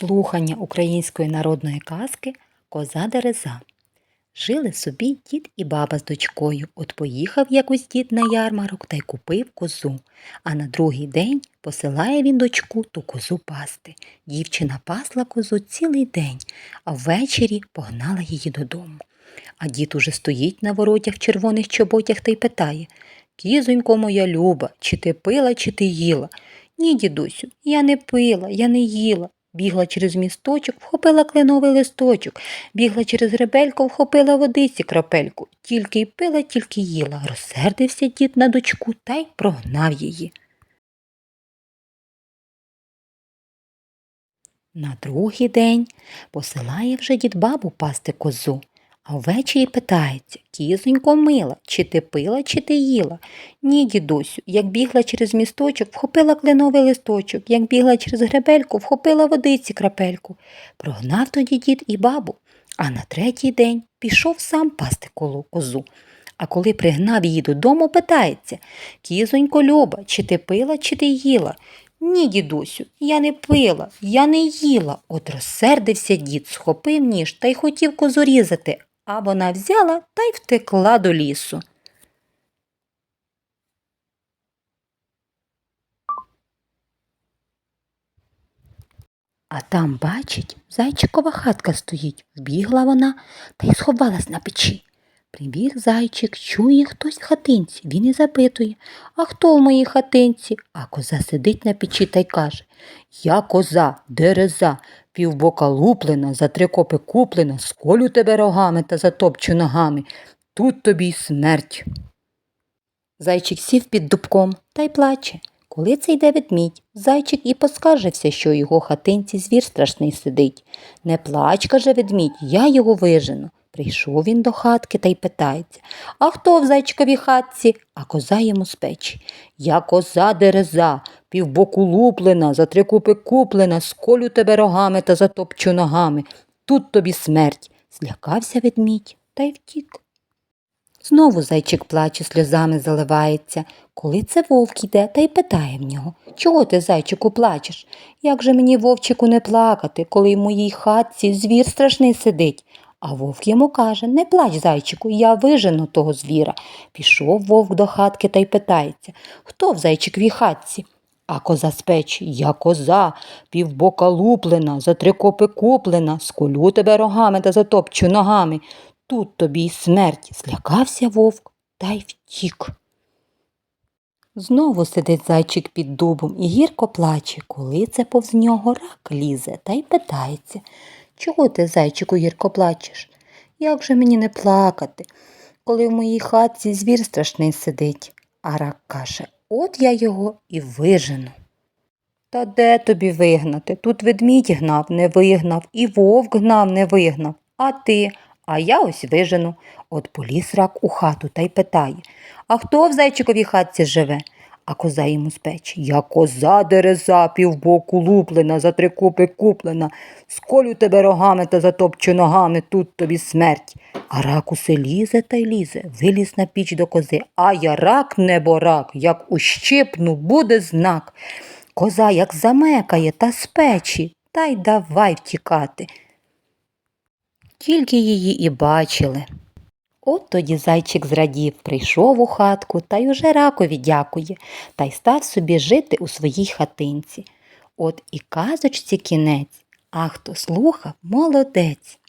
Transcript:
Слухання української народної казки Коза Дереза. Жили собі дід і баба з дочкою. От поїхав якось дід на ярмарок та й купив козу. А на другий день посилає він дочку ту козу пасти. Дівчина пасла козу цілий день, а ввечері погнала її додому. А дід уже стоїть на воротях в червоних чоботях та й питає Кізонько моя люба, чи ти пила, чи ти їла? Ні, дідусю, я не пила, я не їла. Бігла через місточок, вхопила кленовий листочок, бігла через гребельку, вхопила водиці крапельку. Тільки й пила, тільки їла. Розсердився дід на дочку та й прогнав її. На другий день посилає вже дід бабу пасти козу, а ввечері питається Кізонько мила, чи ти пила, чи ти їла? Ні, дідусю, як бігла через місточок, вхопила кленовий листочок, як бігла через гребельку, вхопила водиці крапельку. Прогнав тоді дід і бабу, а на третій день пішов сам пасти коло козу. А коли пригнав її додому, питається Кізонько Люба, чи ти пила, чи ти їла? Ні, дідусю, я не пила, я не їла. От розсердився дід, схопив ніж та й хотів козу різати, а вона взяла та й втекла до лісу. А там, бачить, зайчикова хатка стоїть. Вбігла вона та й сховалась на печі. Прибіг зайчик, чує хтось в хатинці. Він і запитує, а хто в моїй хатинці? А коза сидить на печі та й каже Я коза, дереза, півбока луплена, за три копи куплена, сколю тебе рогами та затопчу ногами. Тут тобі й смерть. Зайчик сів під дубком та й плаче. Коли це йде ведмідь, зайчик і поскаржився, що у його хатинці звір страшний сидить. Не плач, каже ведмідь, я його вижену. Прийшов він до хатки та й питається А хто в зайчиковій хатці? А коза йому з печі. Я коза дереза, півбоку луплена, за три купи куплена, сколю тебе рогами та затопчу ногами. Тут тобі смерть. Злякався ведмідь та й втік. Знову зайчик плаче, сльозами заливається. Коли це вовк йде та й питає в нього Чого ти, зайчику, плачеш? Як же мені, вовчику, не плакати, коли в моїй хатці звір страшний сидить? А вовк йому каже Не плач, зайчику, я вижену того звіра. Пішов вовк до хатки та й питається Хто в зайчиковій хатці? А коза з печі, я коза, півбока луплена, за три копи куплена, сколю тебе рогами та затопчу ногами. Тут тобі й смерть. Злякався вовк та й втік. Знову сидить зайчик під дубом і гірко плаче, коли це повз нього рак лізе та й питається. Чого ти, зайчику, гірко плачеш? Як же мені не плакати, коли в моїй хатці звір страшний сидить? А рак каже, от я його і вижену. Та де тобі вигнати? Тут ведмідь гнав, не вигнав, і вовк гнав, не вигнав. А ти, а я ось вижену. От поліз рак у хату та й питає А хто в зайчиковій хатці живе? А коза йому з печі. Я коза дереза, півбоку луплена, за три купи куплена, сколю тебе рогами та затопчу ногами, тут тобі смерть. А рак усе лізе та й лізе, виліз на піч до кози. А я рак, небо рак, як ущипну, буде знак. Коза як замекає та з печі, та й давай втікати. Тільки її і бачили. От тоді зайчик зрадів, прийшов у хатку та й уже ракові дякує, та й став собі жити у своїй хатинці. От і казочці кінець, а хто слухав, молодець.